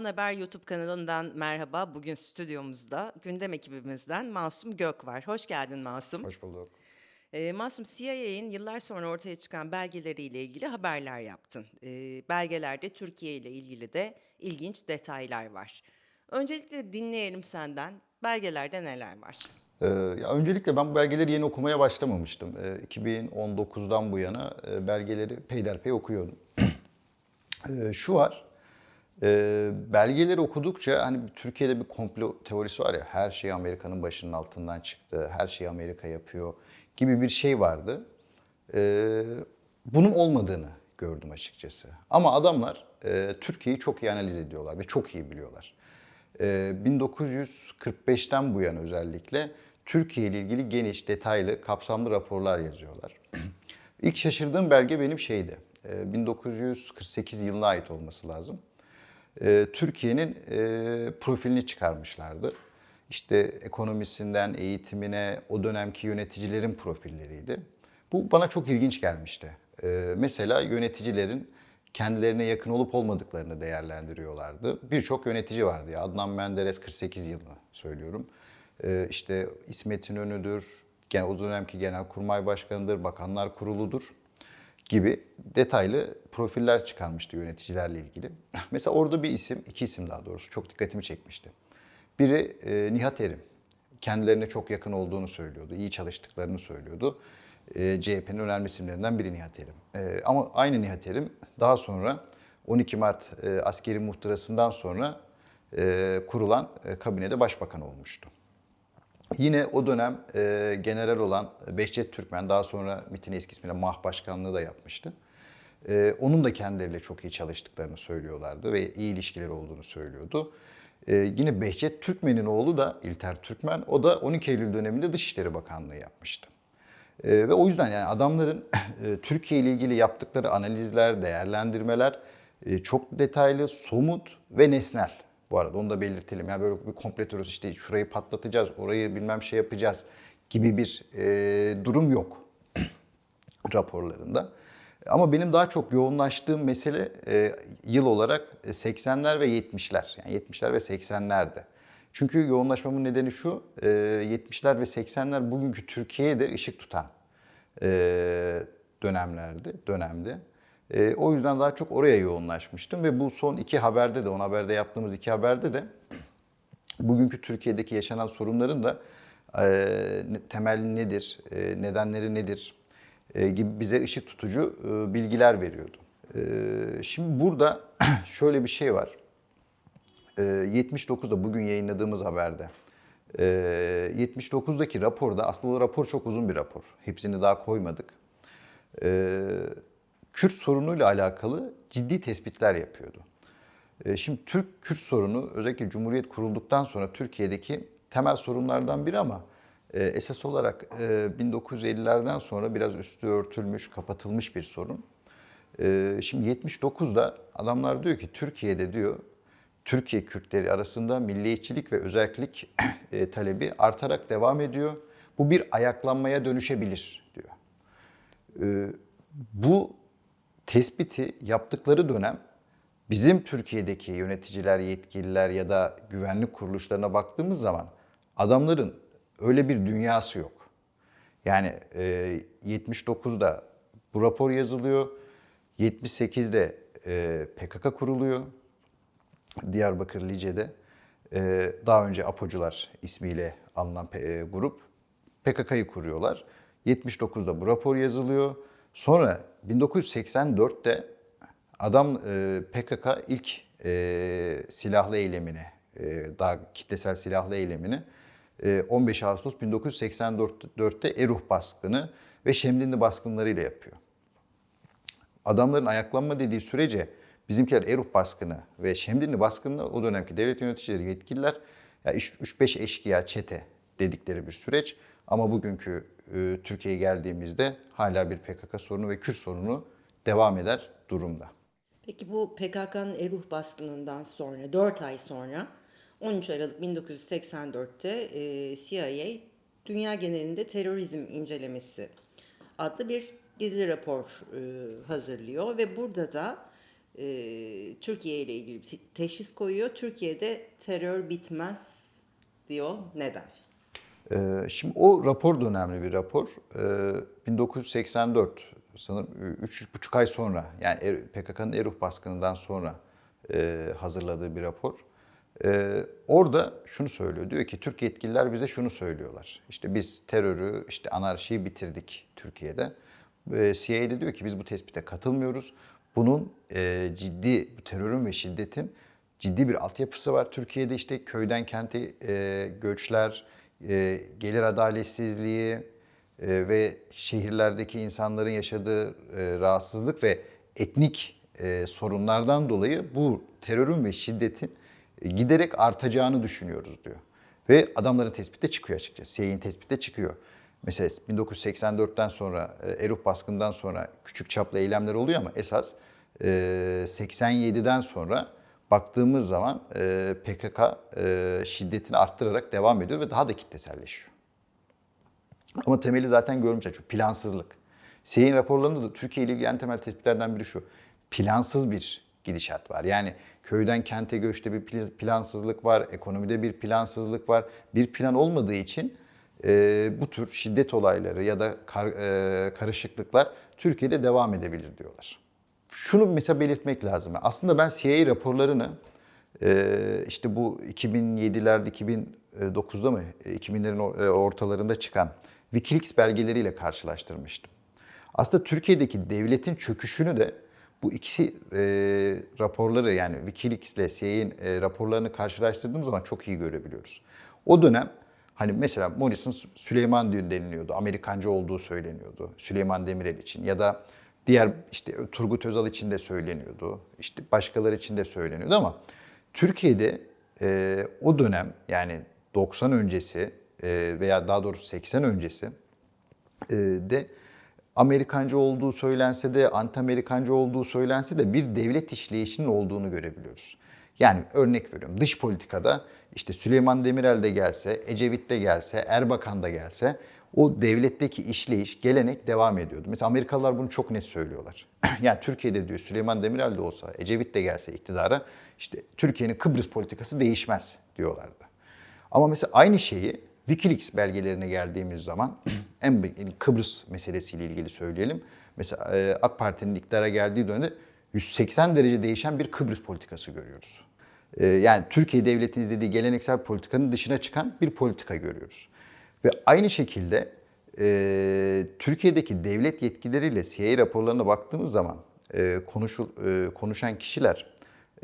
On Haber YouTube kanalından merhaba. Bugün stüdyomuzda gündem ekibimizden Masum Gök var. Hoş geldin Masum. Hoş bulduk. Ee, Masum, CIA'nin yıllar sonra ortaya çıkan belgeleriyle ilgili haberler yaptın. Ee, belgelerde Türkiye ile ilgili de ilginç detaylar var. Öncelikle dinleyelim senden. Belgelerde neler var? Ee, ya öncelikle ben bu belgeleri yeni okumaya başlamamıştım. Ee, 2019'dan bu yana e, belgeleri peyderpey okuyordum. Ee, şu var, e, belgeleri okudukça hani Türkiye'de bir komplo teorisi var ya, her şey Amerika'nın başının altından çıktı, her şeyi Amerika yapıyor gibi bir şey vardı. Ee, bunun olmadığını gördüm açıkçası. Ama adamlar e, Türkiye'yi çok iyi analiz ediyorlar ve çok iyi biliyorlar. Ee, 1945'ten bu yana özellikle Türkiye ile ilgili geniş, detaylı, kapsamlı raporlar yazıyorlar. İlk şaşırdığım belge benim şeydi. e, 1948 yılına ait olması lazım. E, Türkiye'nin e, profilini çıkarmışlardı. İşte ekonomisinden eğitimine, o dönemki yöneticilerin profilleriydi. Bu bana çok ilginç gelmişti. E, mesela yöneticilerin kendilerine yakın olup olmadıklarını değerlendiriyorlardı. Birçok yönetici vardı ya. Adnan Menderes 48 yılını söylüyorum. Ee, işte İsmet İnönü'dür, o dönemki Genelkurmay Başkanı'dır, Bakanlar Kurulu'dur gibi detaylı profiller çıkarmıştı yöneticilerle ilgili. Mesela orada bir isim, iki isim daha doğrusu çok dikkatimi çekmişti. Biri e, Nihat Erim. Kendilerine çok yakın olduğunu söylüyordu, iyi çalıştıklarını söylüyordu. E, CHP'nin önemli isimlerinden biri Nihat Erim. E, ama aynı Nihat Erim daha sonra 12 Mart e, askeri muhtırasından sonra e, kurulan e, kabinede başbakan olmuştu. Yine o dönem e, general olan Behçet Türkmen daha sonra MİT'in eski ismiyle MAH Başkanlığı da yapmıştı. E, onun da kendileriyle çok iyi çalıştıklarını söylüyorlardı ve iyi ilişkileri olduğunu söylüyordu. E, yine Behçet Türkmen'in oğlu da İlter Türkmen, o da 12 Eylül döneminde Dışişleri Bakanlığı yapmıştı. E, ve o yüzden yani adamların e, Türkiye ile ilgili yaptıkları analizler, değerlendirmeler e, çok detaylı, somut ve nesnel. Bu arada onu da belirtelim. Yani böyle bir komple teorisi işte şurayı patlatacağız, orayı bilmem şey yapacağız gibi bir e, durum yok raporlarında. Ama benim daha çok yoğunlaştığım mesele e, yıl olarak e, 80'ler ve 70'ler. Yani 70'ler ve 80'lerde. Çünkü yoğunlaşmamın nedeni şu, e, 70'ler ve 80'ler bugünkü Türkiye'de ışık tutan e, dönemlerdi, dönemde. E, o yüzden daha çok oraya yoğunlaşmıştım ve bu son iki haberde de, on haberde yaptığımız iki haberde de bugünkü Türkiye'deki yaşanan sorunların da e, temeli nedir, e, nedenleri nedir e, gibi bize ışık tutucu e, bilgiler veriyordu. E, şimdi burada şöyle bir şey var. E, 79'da bugün yayınladığımız haberde. e, 79'daki raporda aslında o rapor çok uzun bir rapor. Hepsini daha koymadık. E, Kürt sorunuyla alakalı ciddi tespitler yapıyordu. E, Şimdi Türk-Kürt sorunu özellikle Cumhuriyet kurulduktan sonra Türkiye'deki temel sorunlardan biri ama e, esas olarak e, 1950'lerden sonra biraz üstü örtülmüş, kapatılmış bir sorun. E, Şimdi 79'da adamlar diyor ki Türkiye'de diyor Türkiye Kürtleri arasında milliyetçilik ve özellik e, talebi artarak devam ediyor. Bu bir ayaklanmaya dönüşebilir diyor. E, Bu tespiti yaptıkları dönem bizim Türkiye'deki yöneticiler, yetkililer ya da güvenlik kuruluşlarına baktığımız zaman adamların öyle bir dünyası yok. Yani e, 79'da bu rapor yazılıyor, 78'de e, PKK kuruluyor, Diyarbakır Lice'de. E, daha önce Apocular ismiyle anılan e, grup PKK'yı kuruyorlar. 79'da bu rapor yazılıyor. Sonra 1984'te adam e, PKK ilk e, silahlı eylemini, e, daha kitlesel silahlı eylemini e, 15 Ağustos 1984'te Eruh baskını ve Şemdinli baskınlarıyla yapıyor. Adamların ayaklanma dediği sürece bizimkiler Eruh baskını ve Şemdinli baskını o dönemki devlet yöneticileri, yetkililer ya 3-5 eşkıya, çete dedikleri bir süreç. Ama bugünkü Türkiye'ye geldiğimizde hala bir PKK sorunu ve Kürt sorunu devam eder durumda. Peki bu PKK'nın Eruh baskınından sonra, 4 ay sonra 13 Aralık 1984'te e, CIA dünya genelinde terörizm incelemesi adlı bir gizli rapor e, hazırlıyor ve burada da e, Türkiye ile ilgili teşhis koyuyor. Türkiye'de terör bitmez diyor. Neden? Ee, Şimdi o rapor da önemli bir rapor. Ee, 1984 sanırım 3,5 ay sonra yani Er- PKK'nın Eruf baskınından sonra e, hazırladığı bir rapor. Ee, Orada şunu söylüyor. Diyor ki Türk yetkililer bize şunu söylüyorlar. İşte biz terörü, işte anarşiyi bitirdik Türkiye'de. Ee, CIA de diyor ki biz bu tespite katılmıyoruz. Bunun e, ciddi terörün ve şiddetin ciddi bir altyapısı var. Türkiye'de işte köyden kente e, göçler, e, gelir adaletsizliği e, ve şehirlerdeki insanların yaşadığı e, rahatsızlık ve etnik sorunlardan dolayı bu terörün ve şiddetin giderek artacağını düşünüyoruz diyor. Ve adamların tespiti de çıkıyor açıkçası. CIA'nin tespiti de çıkıyor. Mesela 1984'ten sonra, Eruf baskından sonra küçük çaplı eylemler oluyor ama esas e, 87'den sonra baktığımız zaman e, PKK e, şiddetini arttırarak devam ediyor ve daha da kitleselleşiyor. Ama temeli zaten görmüş açıyor. Plansızlık. CIA'nin raporlarında da Türkiye ile ilgili en temel tespitlerden biri şu. Plansız bir gidişat var. Yani köyden kente göçte bir pl- plansızlık var, ekonomide bir plansızlık var. Bir plan olmadığı için e, bu tür şiddet olayları ya da kar- e, karışıklıklar Türkiye'de devam edebilir diyorlar. Şunu mesela belirtmek lazım. Aslında ben CIA raporlarını e, işte bu 2007'lerde 2009'da mı 2000'lerin or- e, ortalarında çıkan Wikileaks belgeleriyle karşılaştırmıştım. Aslında Türkiye'deki devletin çöküşünü de bu ikisi e, raporları yani Wikileaks ile CIA'nin e, raporlarını karşılaştırdığımız zaman çok iyi görebiliyoruz. O dönem hani mesela Morrison Süleyman Düğün deniliyordu. Amerikancı olduğu söyleniyordu Süleyman Demirel için ya da diğer işte Turgut Özal için de söyleniyordu. İşte başkaları için de söyleniyordu ama Türkiye'de e, o dönem yani 90 öncesi e, veya daha doğrusu 80 öncesi e, de Amerikancı olduğu söylense de, anti-Amerikancı olduğu söylense de bir devlet işleyişinin olduğunu görebiliyoruz. Yani örnek veriyorum dış politikada işte Süleyman Demirel de gelse, Ecevit de gelse, Erbakan da gelse o devletteki işleyiş, gelenek devam ediyordu. Mesela Amerikalılar bunu çok net söylüyorlar. yani Türkiye'de diyor Süleyman Demirel de olsa, Ecevit de gelse iktidara işte Türkiye'nin Kıbrıs politikası değişmez diyorlardı. Ama mesela aynı şeyi Wikileaks belgelerine geldiğimiz zaman en Kıbrıs meselesiyle ilgili söyleyelim. Mesela e, AK Parti'nin iktidara geldiği dönemde 180 derece değişen bir Kıbrıs politikası görüyoruz. E, Yani Türkiye devletinin izlediği geleneksel politikanın dışına çıkan bir politika görüyoruz. Ve aynı şekilde e, Türkiye'deki devlet yetkilileriyle CIA raporlarına baktığımız zaman e, konuşul, e, konuşan kişiler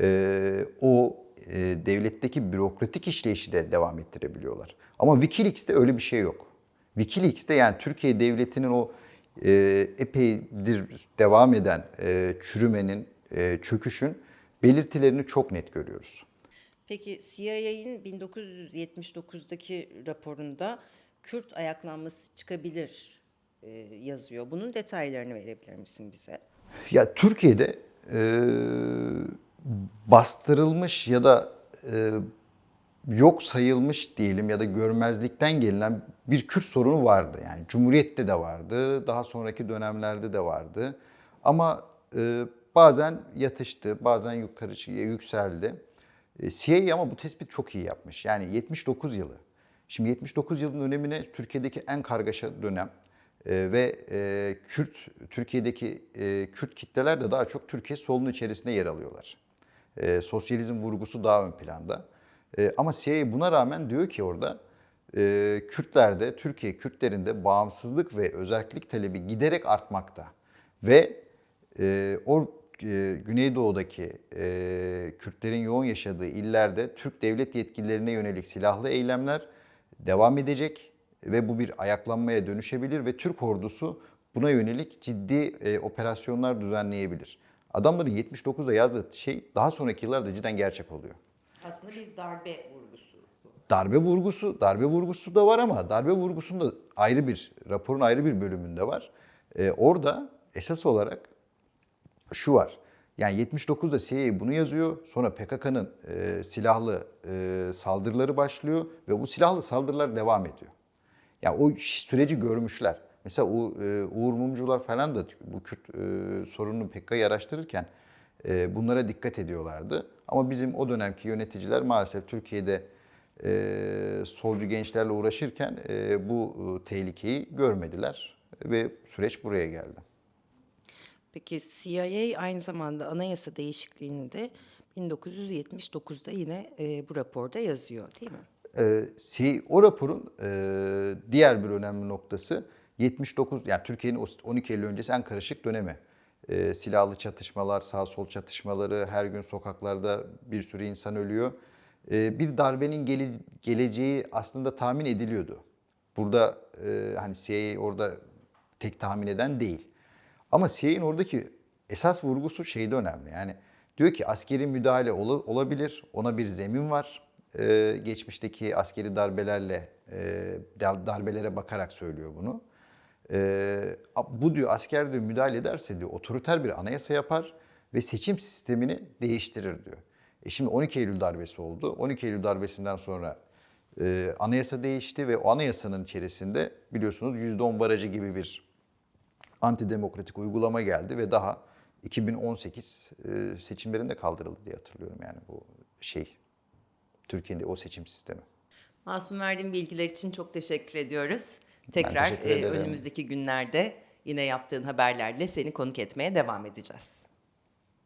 e, o e, devletteki bürokratik işleyişi de devam ettirebiliyorlar. Ama Wikileaks'te öyle bir şey yok. Wikileaks'te yani Türkiye devletinin o e, epeydir devam eden e, çürümenin, e, çöküşün belirtilerini çok net görüyoruz. Peki CIA'nin 1979'daki raporunda Kürt ayaklanması çıkabilir e, yazıyor. Bunun detaylarını verebilir misin bize? Ya Türkiye'de e, bastırılmış ya da e, yok sayılmış diyelim ya da görmezlikten gelinen bir Kürt sorunu vardı. Yani Cumhuriyet'te de vardı, daha sonraki dönemlerde de vardı. Ama e, bazen yatıştı, bazen yukarı yükseldi. E, CIA ama bu tespit çok iyi yapmış. Yani 79 yılı. Şimdi 79 yılın önemine Türkiye'deki en kargaşa dönem e, ve e, Kürt Türkiye'deki e, Kürt kitleler de daha çok Türkiye solunun içerisinde yer alıyorlar. E, sosyalizm vurgusu daha ön planda. E, ama CIA buna rağmen diyor ki orada e, Kürtlerde, Türkiye Kürtlerinde bağımsızlık ve özellik talebi giderek artmakta. Ve e, o e, Güneydoğu'daki e, Kürtlerin yoğun yaşadığı illerde Türk devlet yetkililerine yönelik silahlı eylemler devam edecek ve bu bir ayaklanmaya dönüşebilir ve Türk ordusu buna yönelik ciddi e, operasyonlar düzenleyebilir. Adamların 79'da yazdığı şey daha sonraki yıllarda cidden gerçek oluyor. Aslında bir darbe vurgusu. Darbe vurgusu, darbe vurgusu da var ama darbe vurgusunda ayrı bir, raporun ayrı bir bölümünde var. Ee, orada esas olarak şu var. Yani 79'da CIA bunu yazıyor. Sonra PKK'nın e, silahlı e, saldırıları başlıyor ve bu silahlı saldırılar devam ediyor. Yani o süreci görmüşler. Mesela o, e, Uğur Mumcular falan da bu Kürt e, sorununu PKK'yı araştırırken E, bunlara dikkat ediyorlardı. Ama bizim o dönemki yöneticiler maalesef Türkiye'de e, solcu gençlerle uğraşırken e, bu e, tehlikeyi görmediler ve süreç buraya geldi. Peki CIA aynı zamanda anayasa değişikliğini de 1979'da yine e, bu raporda yazıyor değil mi? Si- o raporun e, diğer bir önemli noktası 79 yani Türkiye'nin o 12 Eylül öncesi en karışık dönemi. Ee, silahlı çatışmalar, sağ sol çatışmaları, her gün sokaklarda bir sürü insan ölüyor. Ee, bir darbenin gele- geleceği aslında tahmin ediliyordu. Burada e, hani CIA orada tek tahmin eden değil. Ama CIA'nin oradaki esas vurgusu şeyde önemli. Yani diyor ki askeri müdahale ola- olabilir, ona bir zemin var. Ee, geçmişteki askeri darbelerle, e, dar- darbelere bakarak söylüyor bunu. Ee, bu diyor asker diyor müdahale ederse diyor otoriter bir anayasa yapar ve seçim sistemini değiştirir diyor. E şimdi 12 Eylül darbesi oldu. 12 Eylül darbesinden sonra e, anayasa değişti ve o anayasanın içerisinde biliyorsunuz %10 barajı gibi bir antidemokratik uygulama geldi ve daha 2018 e, seçimlerinde kaldırıldı diye hatırlıyorum yani bu şey Türkiye'de o seçim sistemi. Masum verdiğin bilgiler için çok teşekkür ediyoruz. Tekrar teşekkür e, önümüzdeki günlerde yine yaptığın haberlerle seni konuk etmeye devam edeceğiz.